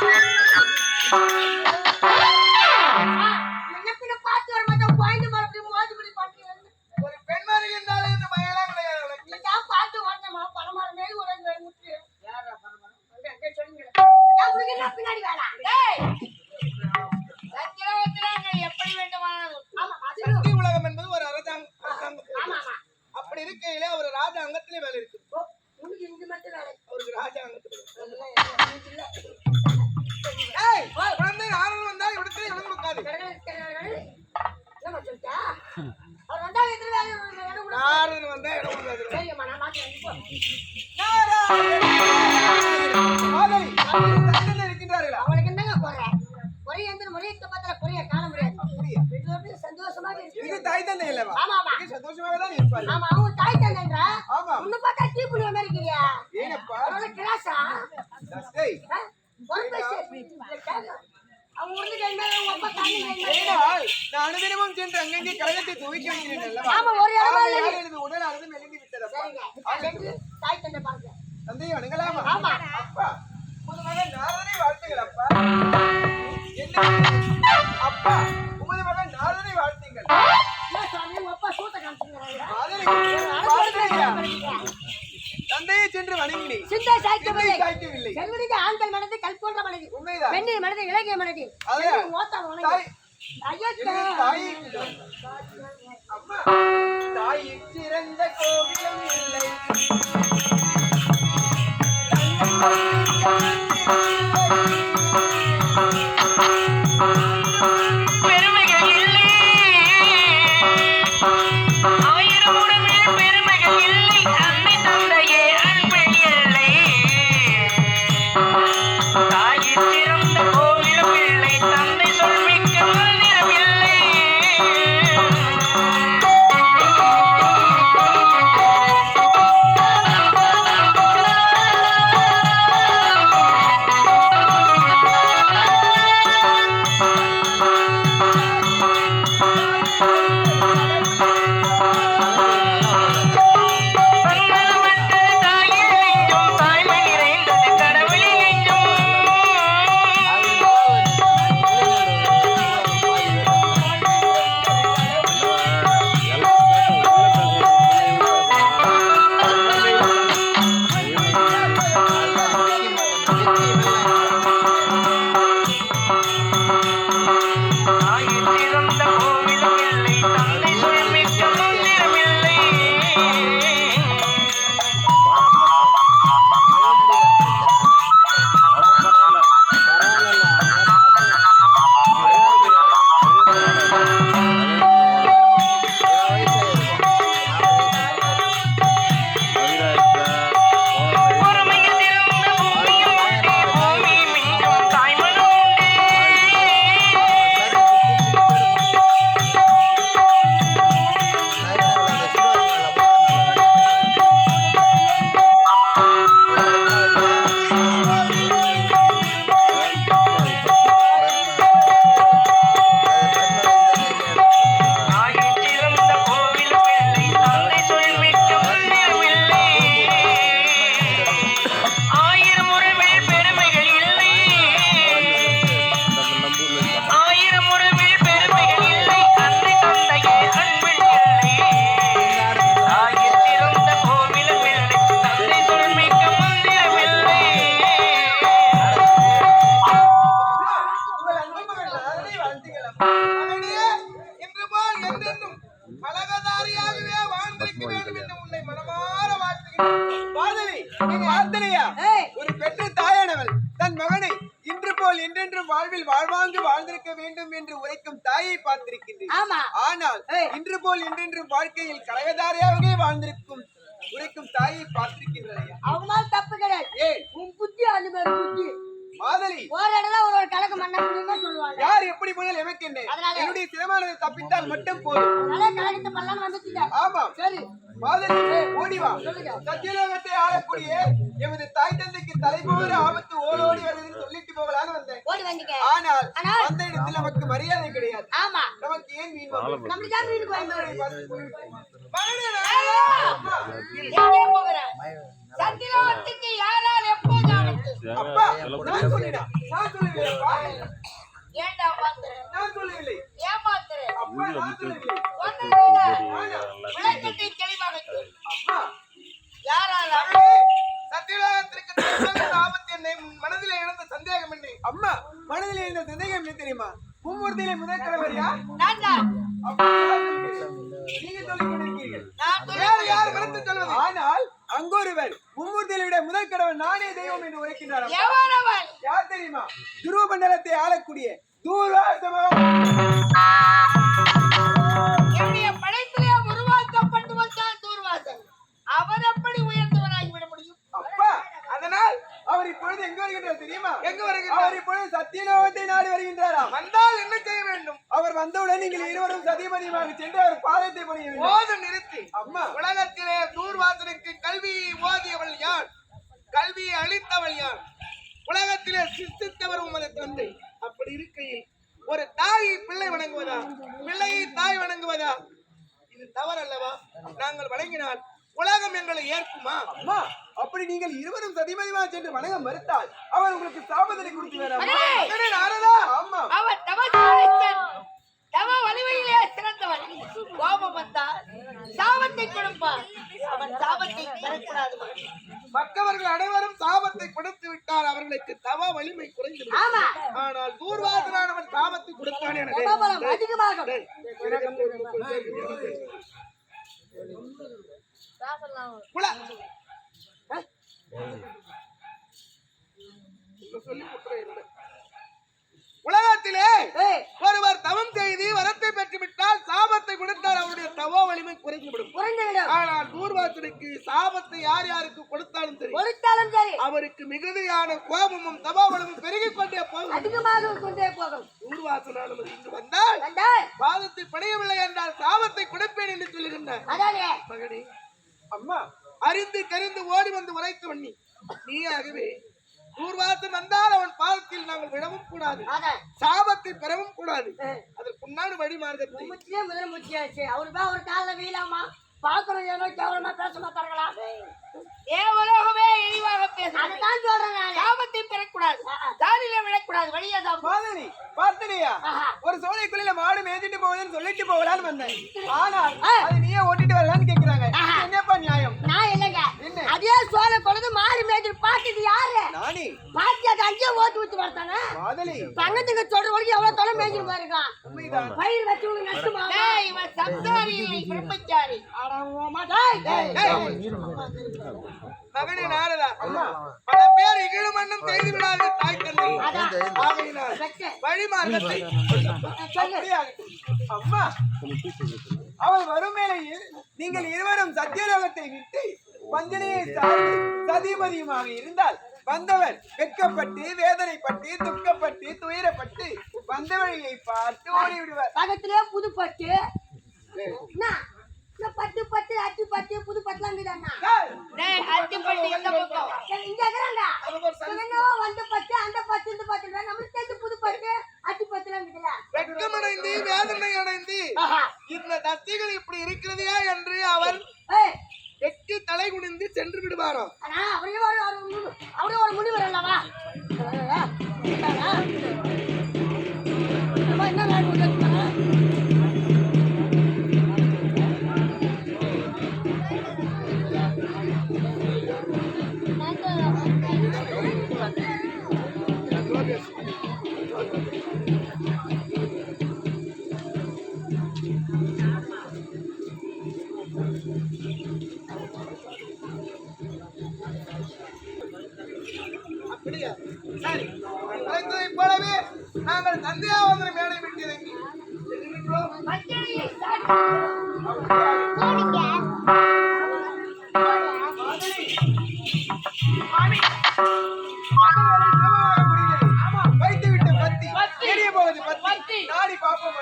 Bye. Naradan வந்தா இடம் இருக்கின்றார்களா அவனுக்கு என்னங்க குறை? குறை எந்த முறையத்தை பார்த்தா குறைய காண முடியாது. சந்தோஷமாக இது. தாய் தந்தை இல்லவா ஆமா, ஆமா. சந்தோஷமாக தான் இருப்பாரு ஆமா, அவங்க தாய் தந்தைன்றா? ஆமா உன்னை பார்த்தா மாதிரி இருக்கிறியா? ஏனப்பா? டேய்? ஒரு பைசா. வேணுமா? ஏனால் நான் அனுதினமும் சென்று அங்கங்கே கழகத்தை துவைக்க வைக்கிறேன் மனது இலகிய மனது தாய் சிறந்த கோவிலும் இல்லை. பார்த்திருக்கின்றேன் ஆமா. ஆனால். இன்று போல் என்றென்றும் வாழ்க்கையில் கழகதாரியாகவே வாழ்ந்திருக்கும் உரைக்கும் தாயை பார்த்திருக்கின்றதையா அவங்களால தப்பு கிடையாது. உன் புத்தி அந்த மாதிரி புத்தி. மாதலி. ஒரு இடத்துல ஒரு ஒரு கணக்கு சொல்லுவாங்க. யார் எப்படி என்ன? என்னுடைய சிரமானதை தப்பித்தால் மட்டும் போதும். அதனால கணக்கத்தை பண்ணலாம்னு வந்துட்டீங்க. ஆமாம். சரி. மாதலி ஓடி வா. சொல்லுங்க. சத்தியலோகத்தை ஆளக்கூடிய எமது தாய் தந்தைக்கு தலைபோற ஆபத்து ஓடோடி வருதுன்னு சொல்லிட்டு போகலான்னு வந்தேன். ஓடி வந்தீங்க. ஆனால் அந்த இடத்தில் நமக்கு மரியாதை கிடையாது. ஆமா. நமக்கு ஏன் மீன்? நம்மளுக்கு. எங்கே போகிற சத்தியலோகத்துக்கு யாரால் எப்போது அப்பா நான் சொல்லிடா நான் சொல்லவில்லைப்பா ஏன்டா பாத்துற நான் சொல்லவில்லை ஏமாத்துற? அப்பா நான் சொல்லவில்லை விளக்கத்தை சந்தேகம் என்ன அம்மா மனதிலே இருந்த சந்தேகம் என்ன தெரியுமா? மும்மூர்த்தியிலே முதல் யார்? நீங்க சொல்லிக் கொண்டிருக்கீர்கள் நான் சொல்ல வேறு யார் மறுத்து சொல்வது? ஆனால் அங்கொருவர் மும்மூர்த்தியில விட முதல் கடவுள் நானே தெய்வம் என்று உரைக்கின்றார். யார் தெரியுமா? துருவ மண்டலத்தை ஆளக்கூடிய தூர்வாசமாக போதும் நிறுத்தி. அம்மா. உலகத்திலே தூர்வாசனுக்கு கல்வியை ஓதியவள் யார்? கல்வியை அளித்தவள் யார்? உலகத்திலே சிருஷ்டித்தவர் உமது தந்தை. அப்படி இருக்கையில் ஒரு தாயை பிள்ளை வணங்குவதா? பிள்ளையை தாய் வணங்குவதா? இது தவறல்லவா? நாங்கள் வணங்கினால் உலகம் எங்களை ஏற்குமா? அம்மா அப்படி நீங்கள் இருவரும் சதிமதிமா சென்று வணங்க மறுத்தால் அவர் உங்களுக்கு சாபதனை கொடுத்து நாரதா! ஆமா தவ வலிமையிலே சிறந்தவன் கோபம் வந்தால் சாபத்தை கொடுப்பான் அவன் சாபத்தை தரக்கூடாது மற்றவர்கள் அனைவரும் சாபத்தை கொடுத்து விட்டால் அவர்களுக்கு தவ வலிமை குறைந்து ஆனால் தூர்வாசனானவன் சாபத்தை கொடுத்தான் என. கோபபலம் அதிகமாகும். புல- சொல்லி குற்றம் சாபத்தை கொடுப்பேன் என்று சொல்லுகின்றார். மகனே அம்மா அறிந்து தெரிந்து ஓடி வந்து உரைத்தவன் நீ நீயாகவே தூர்வாசன் வந்தால் அவன் பாதத்தில் நாங்கள் விடவும் கூடாது. சாபத்தை பெறவும் கூடாது. அதற்குண்டான வழி மார்க்கத்தை. முச்சியே முதல் முச்சியாச்சு. அவரு தான் ஒரு காலில் வீழாமா? பாக்குறோம் ஏதோ கேவலமா பேச மாட்டாங்களா ஏ உலகமே இழிவாக பேச அதுதான் சொல்றேன் சாபத்தை பெறக்கூடாது. தானில விழக்கூடாது. வெளியே தான் பார்த்தனையா ஆஹா. ஒரு சோலைக்குள்ள மாடு மேய்ச்சிட்டு சொல்லிட்டு போகலான்னு வந்தேன். ஆனால் யாரு? நானி. அங்கேயே ஓட்டு ஊத்து வரத்தானே பங்கத்துக்கு சொல்ற வரைக்கும் எவ்வளவு தொலை பயிர் வச்சு நஷ்டமா இவன் பிரம்மச்சாரி. மகனே நாரதா. அம்மா. பல பேர் இகிழு மண்ணும் செய்து விடாது தாய் தந்தை. ஆகையினால். அம்மா அவள் வரும் வேளையில் நீங்கள் இருவரும் சத்தியலோகத்தை விட்டு வஞ்சனையை சார்ந்து சதிமதியுமாக இருந்தால் வந்தவர் வெட்கப்பட்டு வேதனைப்பட்டு துக்கப்பட்டு துயரப்பட்டு வந்த வழியை பார்த்து ஓடி விடுவார் பக்கத்திலே புது பட்டு என்ன? இந்த பட்டு பட்டு அட்டி பட்டு புது பட்டுலாம் அட்டி பட்டு எந்த பக்கம்? இங்க இருக்கிறாங்க என்னவோ வந்த பட்டு அந்த பட்டு இந்த பட்டு. நம்மளுக்கு தெரிஞ்ச புது பட்டு அட்டி பட்டுலாம் வெட்கமடைந்து வேதனை அடைந்து. இந்த தஸ்திகள் இப்படி இருக்கிறதா என்று அவர் சென்று விடுவாரோ? ஆனா அவரே ஒரு ஒரு ஒரு முனிவர் அல்லவா என்ன நாங்கள் சந்தியாவந்தன மேடை விட்டு இறங்கி வைத்து விட்ட பத்தி. பத்தி. நாடி பார்ப்போம்